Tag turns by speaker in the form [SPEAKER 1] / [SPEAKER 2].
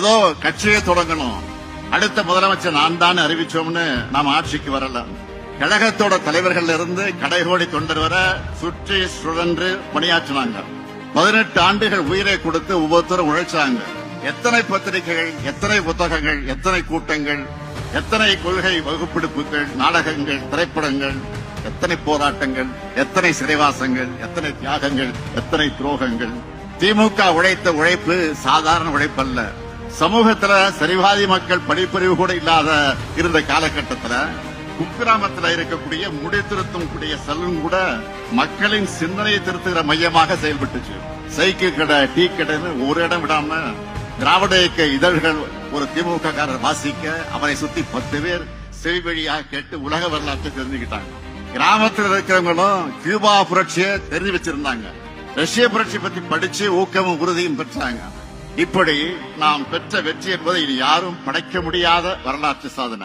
[SPEAKER 1] ஏதோ கட்சியை தொடங்கணும். அடுத்த முதலமைச்சர் நான் தான் அறிவிச்சோம்னு நாம் ஆட்சிக்கு வரலாம் கழகத்தோட தலைவர்கள் இருந்து கடைகோடி தொண்டர் வர சுற்றி சுழன்று பணியாற்றினாங்க. பதினெட்டு ஆண்டுகள் உயிரை கொடுத்து ஒவ்வொருத்தரும் உழைச்சாங்க. எத்தனை பத்திரிகைகள் எத்தனை புத்தகங்கள் எத்தனை கூட்டங்கள் எத்தனை கொள்கை வகுப்பெடுப்புகள் நாடகங்கள் திரைப்படங்கள் எத்தனை போராட்டங்கள் எத்தனை சிறைவாசங்கள் எத்தனை தியாகங்கள் எத்தனை துரோகங்கள். திமுக உழைத்த உழைப்பு சாதாரண உழைப்பல்ல. சமூகத்துல சரிவாதி மக்கள் படிப்பறிவு கூட இல்லாத இருந்த காலகட்டத்துல குக்கிராமத்துல இருக்கக்கூடிய முடி திருத்தும் கூடிய செல்வம் கூட மக்களின் சிந்தனையை திருத்துகிற மையமாக செயல்பட்டுச்சு. சைக்கிள் கடை டீ கடைன்னு ஒரு இடம் விடாம திராவிட இயக்க இதழ்கள் ஒரு திமுக காரர் வாசிக்க அவரை சுத்தி பத்து பேர் செவி வழியாக கேட்டு உலக வரலாற்றை தெரிஞ்சுக்கிட்டாங்க. கிராமத்தில் இருக்கிறவங்களும் கியூபா புரட்சியை தெரிஞ்சு வச்சிருந்தாங்க. ரஷ்ய புரட்சி பத்தி படிச்சு ஊக்கமும் உறுதியும் பெற்றாங்க. இப்படி நாம் பெற்ற வெற்றி என்பதை இனி யாரும் படைக்க முடியாத வரலாற்று சாதனை.